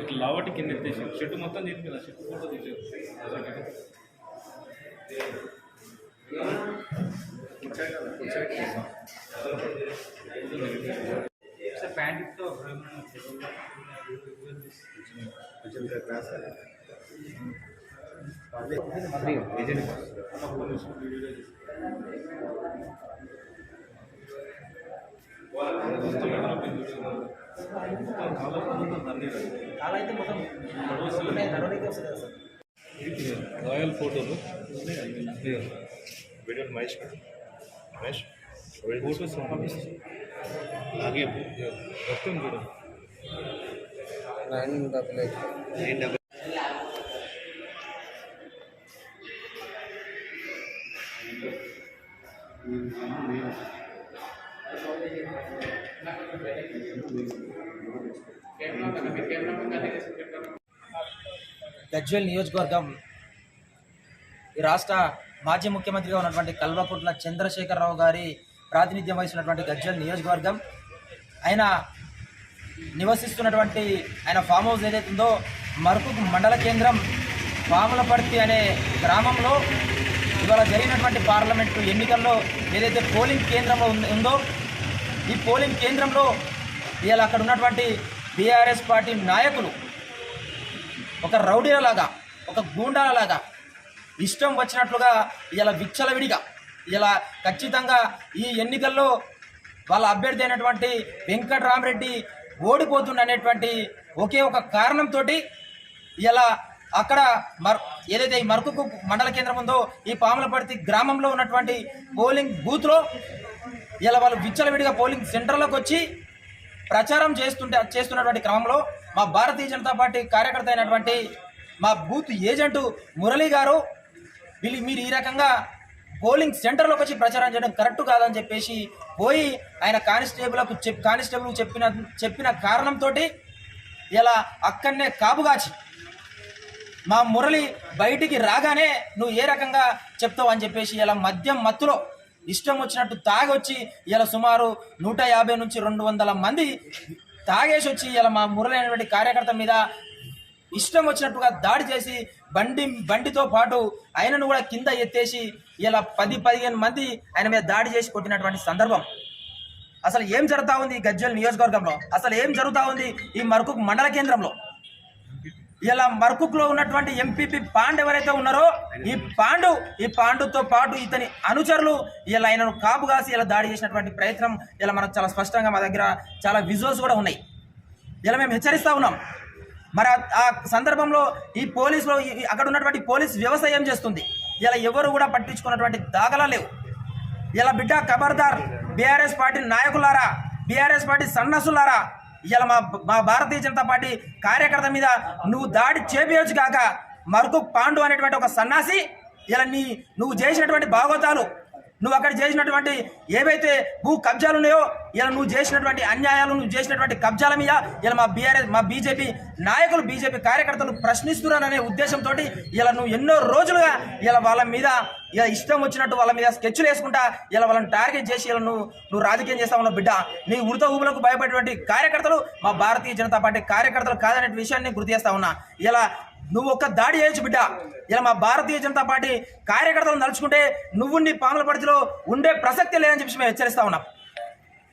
ఇట్లా లావటి కింద ఎత్తేసి షర్ట్ మొత్తం కదా షర్ట్ ఫోటో తీసారు సార్ ప్యాంట్తో మొత్తం నడవడానికి వస్తుంది కదా సార్ రాయల్ ఫోటోలు వీడియో మహేష్ మహేష్ ఫోటోస్ అలాగే మొత్తం చూడండి nine double eight nine double Gajwel నియోజకవర్గం. ఈ రాష్ట్ర మాజీ ముఖ్యమంత్రిగా ఉన్నటువంటి కల్వకుంట్ల చంద్రశేఖరరావు గారి ప్రాతినిధ్యం వహిస్తున్నటువంటి గజ్వేల్ నియోజకవర్గం. ఆయన నివసిస్తున్నటువంటి ఆయన ఫామ్ హౌస్ ఏదైతే ఉందో మరుపు మండల కేంద్రం పాములపర్తి అనే గ్రామంలో ఇవాళ జరిగినటువంటి పార్లమెంటు ఎన్నికల్లో ఏదైతే పోలింగ్ కేంద్రంలో ఉందో ఈ పోలింగ్ కేంద్రంలో ఇవాళ అక్కడ ఉన్నటువంటి బీఆర్ఎస్ పార్టీ నాయకులు ఒక రౌడీలలాగా ఒక గూండాలలాగా ఇష్టం వచ్చినట్లుగా ఇలా విచ్చలవిడిగా ఇలా ఖచ్చితంగా ఈ ఎన్నికల్లో వాళ్ళ అభ్యర్థి అయినటువంటి వెంకటరామరెడ్డి ఓడిపోతుండనేటువంటి ఒకే ఒక కారణంతో ఇలా అక్కడ మర్ ఏదైతే ఈ మరకుకు మండల కేంద్రం ఉందో ఈ పాములపర్తి గ్రామంలో ఉన్నటువంటి పోలింగ్ బూత్లో ఇలా వాళ్ళు విచ్చలవిడిగా పోలింగ్ సెంటర్లోకి వచ్చి ప్రచారం చేస్తుంటే చేస్తున్నటువంటి క్రమంలో మా భారతీయ జనతా పార్టీ కార్యకర్త అయినటువంటి మా బూత్ ఏజెంటు మురళి గారు వీళ్ళు మీరు ఈ రకంగా పోలింగ్ సెంటర్లోకి వచ్చి ప్రచారం చేయడం కరెక్ట్ కాదని చెప్పేసి పోయి ఆయన కానిస్టేబుల్కు చెప్ కానిస్టేబుల్ చెప్పిన చెప్పిన కారణంతో ఇలా అక్కడనే కాపుగాచి మా మురళి బయటికి రాగానే నువ్వు ఏ రకంగా చెప్తావు అని చెప్పేసి ఇలా మద్యం మత్తులో ఇష్టం వచ్చినట్టు తాగొచ్చి ఇలా సుమారు నూట యాభై నుంచి రెండు వందల మంది తాగేసి వచ్చి ఇలా మా మురళైనటువంటి కార్యకర్త మీద ఇష్టం వచ్చినట్టుగా దాడి చేసి బండి బండితో పాటు ఆయనను కూడా కింద ఎత్తేసి ఇలా పది పదిహేను మంది ఆయన మీద దాడి చేసి కొట్టినటువంటి సందర్భం. అసలు ఏం జరుగుతా ఉంది ఈ నియోజకవర్గంలో? అసలు ఏం జరుగుతా ఉంది ఈ మరకు మండల కేంద్రంలో? ఇలా మర్కుక్లో ఉన్నటువంటి ఎంపీపీ పాండ్ ఎవరైతే ఉన్నారో ఈ పాండు ఈ పాండుతో పాటు ఇతని అనుచరులు ఇలా ఆయనను కాపు కాసి ఇలా దాడి చేసినటువంటి ప్రయత్నం ఇలా మనకు చాలా స్పష్టంగా మా దగ్గర చాలా విజువల్స్ కూడా ఉన్నాయి. ఇలా మేము హెచ్చరిస్తూ ఉన్నాం. మరి ఆ- సందర్భంలో ఈ పోలీసులో అక్కడ ఉన్నటువంటి పోలీస్ వ్యవస్థ ఏం చేస్తుంది? ఇలా ఎవరు కూడా పట్టించుకున్నటువంటి దాఖలా లేవు. ఇలా బిడ్డ ఖబర్దార్ బీఆర్ఎస్ పార్టీ నాయకులారా బీఆర్ఎస్ పార్టీ సన్నసులారా ఇలా మా మా భారతీయ జనతా పార్టీ కార్యకర్త మీద నువ్వు దాడి చేపేయచ్చు కాక మరకు పాండు అనేటువంటి ఒక సన్నాసి ఇలా నీ నువ్వు చేసినటువంటి భాగోతాలు నువ్వు అక్కడ చేసినటువంటి ఏవైతే భూ కబ్జాలు ఉన్నాయో ఇలా నువ్వు చేసినటువంటి అన్యాయాలు నువ్వు చేసినటువంటి కబ్జాల మీద ఇలా మా బీఆర్ఎస్ మా బీజేపీ నాయకులు బీజేపీ కార్యకర్తలు ప్రశ్నిస్తున్నారనే ఉద్దేశంతో ఇలా నువ్వు ఎన్నో రోజులుగా ఇలా వాళ్ళ మీద ఇలా ఇష్టం వచ్చినట్టు వాళ్ళ మీద స్కెచ్లు వేసుకుంటా ఇలా వాళ్ళని టార్గెట్ చేసి ఇలా నువ్వు నువ్వు రాజకీయం చేస్తా ఉన్నావు బిడ్డ. నీ ఉడత ఊపులకు భయపడేటువంటి కార్యకర్తలు మా భారతీయ జనతా పార్టీ కార్యకర్తలు కాదనే విషయాన్ని గుర్తు చేస్తా ఉన్నా. ఇలా నువ్వు ఒక్క దాడి చేయొచ్చు బిడ్డ. ఇలా మా భారతీయ జనతా పార్టీ కార్యకర్తలు నడుచుకుంటే నువ్వు నీ పాముల పరిధిలో ఉండే ప్రసక్తి లేదని చెప్పి మేము హెచ్చరిస్తా ఉన్నాం.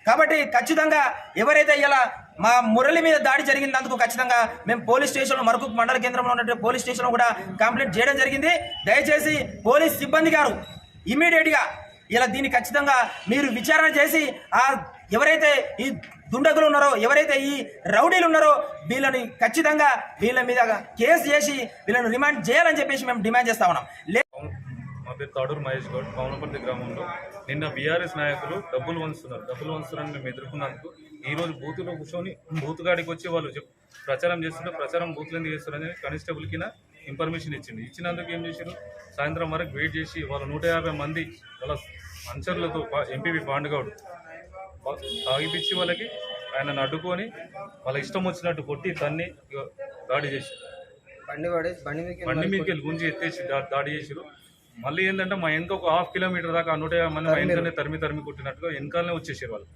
కాబట్టి ఖచ్చితంగా ఎవరైతే ఇలా మా మురళి మీద దాడి జరిగినందుకు ఖచ్చితంగా మేము పోలీస్ స్టేషన్లో మరకు మండల కేంద్రంలో ఉన్నటువంటి పోలీస్ స్టేషన్లో కూడా కంప్లైంట్ చేయడం జరిగింది. దయచేసి పోలీస్ సిబ్బంది గారు ఇమీడియట్గా ఇలా దీన్ని ఖచ్చితంగా మీరు విచారణ చేసి ఆ ఎవరైతే ఈ దుండగులు ఉన్నారో ఎవరైతే ఈ రౌడీలు ఉన్నారో వీళ్ళని ఖచ్చితంగా వీళ్ళ మీద కేసు చేసి వీళ్ళని రిమాండ్ చేయాలని చెప్పేసి మేము డిమాండ్ చేస్తా ఉన్నాం. లే మా పేరు తాడూరు మహేష్ గౌడ్ పవనపర్తి గ్రామంలో. నిన్న బీఆర్ఎస్ నాయకులు డబ్బులు వంచుతున్నారు. డబ్బులు వంచుతున్నారని మేము ఎదుర్కొన్నందుకు ఈ రోజు బూత్లో కూర్చొని బూతుగాడికి వచ్చి వాళ్ళు ప్రచారం చేస్తుంటే ప్రచారం బూత్లు ఎందుకు చేస్తారని కానిస్టేబుల్ కింద ఇన్ఫర్మేషన్ ఇచ్చింది. ఇచ్చినందుకు ఏం చేశారు సాయంత్రం వరకు వెయిట్ చేసి వాళ్ళ నూట యాభై మంది వాళ్ళ అనుచరులతో ఎంపీపీ పాండుగౌడ్ తాగిపిచ్చి వాళ్ళకి ఆయనను అడ్డుకొని వాళ్ళ ఇష్టం వచ్చినట్టు కొట్టి తన్ని దాడి చేసి బండి పడి బండి బండి మీదకి వెళ్ళి గుంజి ఎత్తేసి దాడి చేసిరు మళ్ళీ ఏంటంటే మా వెనక ఒక హాఫ్ కిలోమీటర్ దాకా ఆ నూట యాభై మంది మా వెనకనే తరిమి తరిమి కొట్టినట్టుగా వెనకాలనే వచ్చేసారు వాళ్ళు.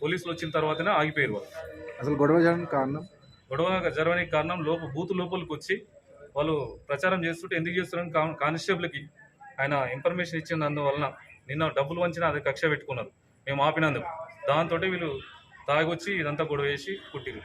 పోలీసులు వచ్చిన తర్వాతనే ఆగిపోయారు వాళ్ళు. అసలు గొడవ చేయడానికి కారణం? గొడవ జరగడానికి కారణం లోప బూత్ లోపలికి వచ్చి వాళ్ళు ప్రచారం చేస్తుంటే ఎందుకు చేస్తున్నారని కా కానిస్టేబుల్కి ఆయన ఇన్ఫర్మేషన్ ఇచ్చినందువలన నిన్న డబ్బులు వంచిన అది కక్ష పెట్టుకున్నారు. మేము ఆపినందుకు. దాంతో వీళ్ళు తాగొచ్చి ఇదంతా గొడవ వేసి కుట్టిరు